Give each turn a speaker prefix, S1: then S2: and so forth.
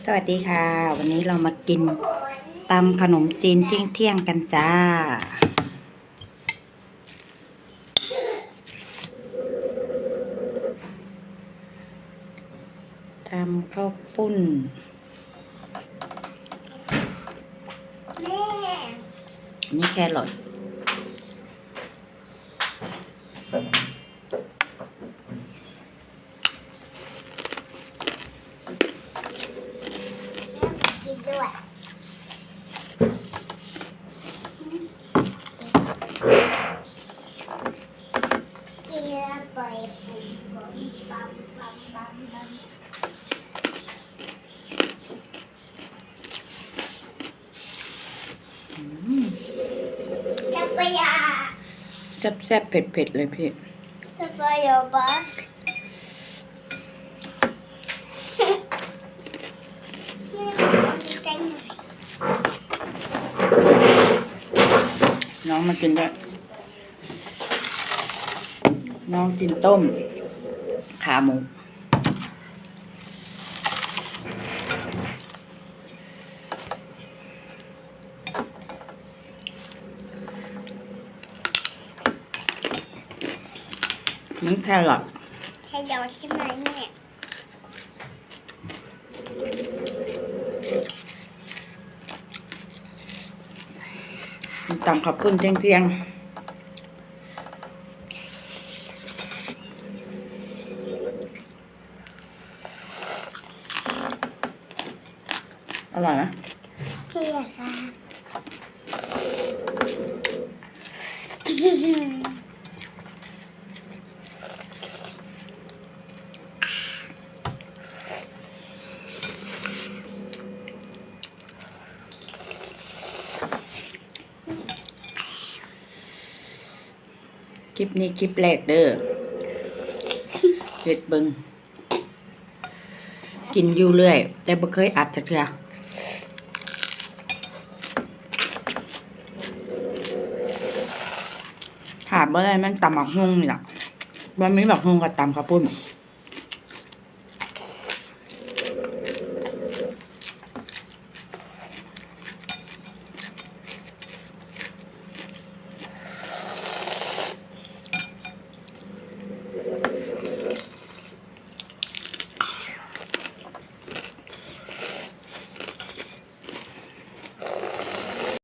S1: สวัสดีค่ะ วันนี้เรามากินตำขนมจีนเที่ยงเที่ยงๆกันจ้า ตำข้าวปุ้น
S2: แม่
S1: อันนี่แครอท
S2: ด้วยกินแล้วปล่อยปุ่มปุ่มปั๊มปั๊มปั๊มปั๊ม
S1: อืม
S2: จะไปยา
S1: แซ่บๆเผ็ดๆเลยพี่
S2: สบายบอสกันหน่อย
S1: น้องมากินด้วยน้องกินต้ม ขาหมูน้ำแครอท
S2: ใช่เดี๋ยวใช่ไหมแม่
S1: ตำขับปุ้นเที่ยงเที่ยงอร่อยนะ
S2: พี่อยากทรา
S1: คลิปนี้คลิปแรกเด้อเห็ดเบิงกินอยู่เรื่อย แต่บ่เคยอัดจักเทื่อขาดบ่ได้มันตำหมักฮุ่งนี่ล่ะบ่มีบักฮุ่งกับตำข้าวปุ้น